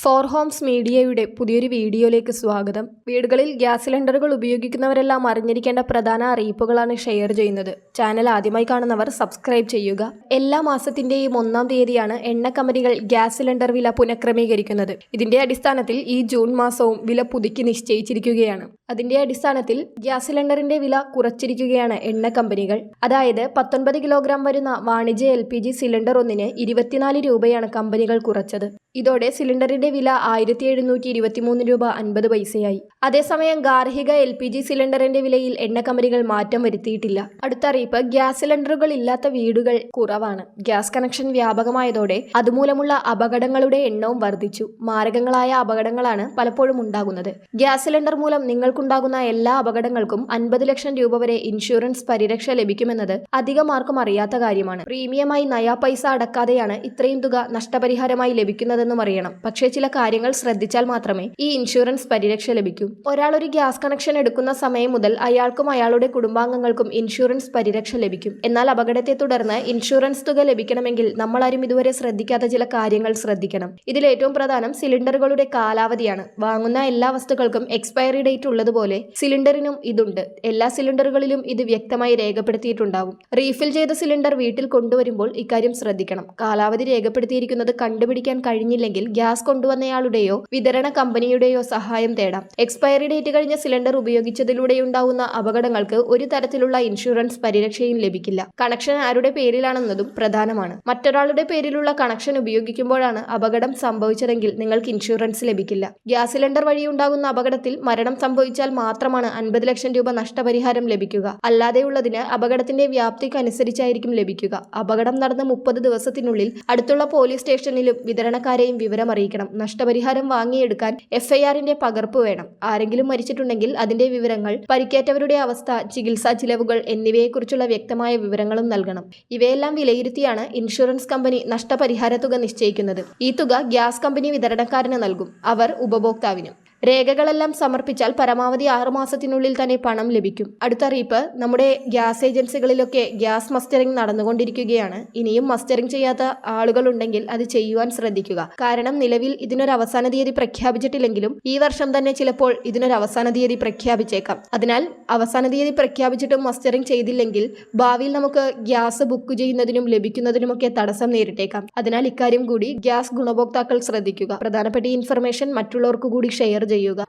Four Holmes മീഡിയയുടെ പുതിയൊരു വീഡിയോയിലേക്ക് സ്വാഗതം. വീടുകളിൽ ഗ്യാസ് സിലിണ്ടറുകൾ ഉപയോഗിക്കുന്നവരെല്ലാം അറിഞ്ഞിരിക്കേണ്ട പ്രധാന അറിയിപ്പുകളാണ് ഷെയർ ചെയ്യുന്നത്. ചാനൽ ആദ്യമായി കാണുന്നവർ സബ്സ്ക്രൈബ് ചെയ്യുക. എല്ലാ മാസത്തിന്റെയും ഒന്നാം തീയതിയാണ് എണ്ണ കമ്പനികൾ ഗ്യാസ് സിലിണ്ടർ വില പുനഃക്രമീകരിക്കുന്നത്. ഇതിന്റെ അടിസ്ഥാനത്തിൽ ഈ ജൂൺ മാസവും വില പുതുക്കി നിശ്ചയിച്ചിരിക്കുകയാണ്. അതിന്റെ അടിസ്ഥാനത്തിൽ ഗ്യാസ് സിലിണ്ടറിന്റെ വില കുറച്ചിരിക്കുകയാണ് എണ്ണ കമ്പനികൾ അതായത് പത്തൊൻപത് കിലോഗ്രാം വരുന്ന വാണിജ്യ എൽ സിലിണ്ടർ ഒന്നിന് ഇരുപത്തിനാല് രൂപയാണ് കമ്പനികൾ കുറച്ചത്. ഇതോടെ സിലിണ്ടറിന്റെ വില ആയിരത്തി എഴുന്നൂറ്റി ഇരുപത്തിമൂന്ന് രൂപ അൻപത് പൈസയായി. അതേസമയം ഗാർഹിക എൽ പി ജി സിലിണ്ടറിന്റെ വിലയിൽ എണ്ണ കമ്പനികൾ മാറ്റം വരുത്തിയിട്ടില്ല. അടുത്ത അറിയിപ്പ് ഗ്യാസ് സിലിണ്ടറുകൾ ഇല്ലാത്ത വീടുകൾ കുറവാണ്. ഗ്യാസ് കണക്ഷൻ വ്യാപകമായതോടെ അതുമൂലമുള്ള അപകടങ്ങളുടെ എണ്ണവും വർദ്ധിച്ചു. മാരകങ്ങളായ അപകടങ്ങളാണ് പലപ്പോഴും ഉണ്ടാകുന്നത്. ഗ്യാസ് സിലിണ്ടർ മൂലം നിങ്ങൾക്കുണ്ടാകുന്ന എല്ലാ അപകടങ്ങൾക്കും അൻപത് ലക്ഷം രൂപ വരെ ഇൻഷുറൻസ് പരിരക്ഷ ലഭിക്കുമെന്നത് അധികമാർക്കും അറിയാത്ത കാര്യമാണ്. പ്രീമിയമായി നയാ പൈസ അടക്കാതെയാണ് ഇത്രയും തുക നഷ്ടപരിഹാരമായി ലഭിക്കുന്നതെന്നും അറിയണം. പക്ഷേ ചില കാര്യങ്ങൾ ശ്രദ്ധിച്ചാൽ മാത്രമേ ഈ ഇൻഷുറൻസ് പരിരക്ഷ ലഭിക്കൂ. ഒരാൾ ഒരു ഗ്യാസ് കണക്ഷൻ എടുക്കുന്ന സമയം മുതൽ അയാൾക്കും അയാളുടെ കുടുംബാംഗങ്ങൾക്കും ഇൻഷുറൻസ് പരിരക്ഷ ലഭിക്കും. എന്നാൽ അപകടത്തെ തുടർന്ന് ഇൻഷുറൻസ് തുക ലഭിക്കണമെങ്കിൽ നമ്മൾ നമ്മളാരും ഇതുവരെ ശ്രദ്ധിക്കാത്ത ചില കാര്യങ്ങൾ ശ്രദ്ധിക്കണം. ഇതിൽ ഏറ്റവും പ്രധാനം സിലിണ്ടറുകളുടെ കാലാവധിയാണ്. വാങ്ങുന്ന എല്ലാ വസ്തുക്കൾക്കും എക്സ്പയറി ഡേറ്റ് ഉള്ളതുപോലെ സിലിണ്ടറിനും ഇതുണ്ട്. എല്ലാ സിലിണ്ടറുകളിലും ഇത് വ്യക്തമായി രേഖപ്പെടുത്തിയിട്ടുണ്ടാവും. റീഫിൽ ചെയ്ത സിലിണ്ടർ വീട്ടിൽ കൊണ്ടുവരുമ്പോൾ ഇക്കാര്യം ശ്രദ്ധിക്കണം. കാലാവധി രേഖപ്പെടുത്തിയിരിക്കുന്നത് കണ്ടുപിടിക്കാൻ കഴിഞ്ഞില്ലെങ്കിൽ ഗ്യാസ് കൊണ്ടുവന്നയാളുടെയോ വിതരണ കമ്പനിയുടെയോ സഹായം തേടാം. എക്സ്പയറി ഡേറ്റ് കഴിഞ്ഞ സിലിണ്ടർ ഉപയോഗിച്ചതിലൂടെയുണ്ടാവുന്ന അപകടങ്ങൾക്ക് ഒരു തരത്തിലുള്ള ഇൻഷുറൻസ് പരിരക്ഷയും ലഭിക്കില്ല. കണക്ഷൻ ആരുടെ പേരിലാണെന്നതും പ്രധാനമാണ്. മറ്റൊരാളുടെ പേരിലുള്ള കണക്ഷൻ ഉപയോഗിക്കുമ്പോഴാണ് അപകടം സംഭവിച്ചതെങ്കിൽ നിങ്ങൾക്ക് ഇൻഷുറൻസ് ലഭിക്കില്ല. ഗ്യാസ് സിലിണ്ടർ വഴി ഉണ്ടാകുന്ന അപകടത്തിൽ മരണം സംഭവിച്ചാൽ മാത്രമാണ് അൻപത് ലക്ഷം രൂപ നഷ്ടപരിഹാരം ലഭിക്കുക. അല്ലാതെയുള്ളതിന് അപകടത്തിന്റെ വ്യാപ്തിക്കനുസരിച്ചായിരിക്കും ലഭിക്കുക. അപകടം നടന്ന മുപ്പത് ദിവസത്തിനുള്ളിൽ അടുത്തുള്ള പോലീസ് സ്റ്റേഷനിലും വിതരണക്കാരെയും വിവരം അറിയിക്കണം. നഷ്ടപരിഹാരം വാങ്ങിയെടുക്കാൻ എഫ്ഐആറിന്റെ പകർപ്പ് വേണം. ആരെങ്കിലും മരിച്ചിട്ടുണ്ടെങ്കിൽ അതിന്റെ വിവരങ്ങൾ പരിക്കേറ്റവരുടെ അവസ്ഥ ചികിത്സാ ചിലവുകൾ എന്നിവയെക്കുറിച്ചുള്ള വ്യക്തമായ വിവരങ്ങളും നൽകണം. ഇവയെല്ലാം വിലയിരുത്തിയാണ് ഇൻഷുറൻസ് കമ്പനി നഷ്ടപരിഹാര തുക നിശ്ചയിക്കുന്നത്. ഈ തുക ഗ്യാസ് കമ്പനി വിതരണക്കാരന് നൽകും. അവർ ഉപഭോക്താവിനും. രേഖകളെല്ലാം സമർപ്പിച്ചാൽ പരമാവധി ആറുമാസത്തിനുള്ളിൽ തന്നെ പണം ലഭിക്കും. അടുത്തറിയിപ്പ് നമ്മുടെ ഗ്യാസ് ഏജൻസികളിലൊക്കെ ഗ്യാസ് മസ്റ്ററിംഗ് നടന്നുകൊണ്ടിരിക്കുകയാണ്. ഇനിയും മസ്റ്ററിംഗ് ചെയ്യാത്ത ആളുകൾ ഉണ്ടെങ്കിൽ അത് ചെയ്യുവാൻ ശ്രദ്ധിക്കുക. കാരണം നിലവിൽ ഇതിനൊരു അവസാന തീയതി പ്രഖ്യാപിച്ചിട്ടില്ലെങ്കിലും ഈ വർഷം തന്നെ ചിലപ്പോൾ ഇതിനൊരു അവസാന തീയതി പ്രഖ്യാപിച്ചേക്കാം. അതിനാൽ അവസാന തീയതി പ്രഖ്യാപിച്ചിട്ടും മസ്റ്ററിംഗ് ചെയ്തില്ലെങ്കിൽ ഭാവിയിൽ നമുക്ക് ഗ്യാസ് ബുക്ക് ചെയ്യുന്നതിനും ലഭിക്കുന്നതിനുമൊക്കെ തടസ്സം നേരിട്ടേക്കാം. അതിനാൽ ഇക്കാര്യം കൂടി ഗ്യാസ് ഗുണഭോക്താക്കൾ ശ്രദ്ധിക്കുക. പ്രധാനപ്പെട്ട ഇൻഫർമേഷൻ മറ്റുള്ളവർക്ക് കൂടി ഷെയർ ചെയ്യുക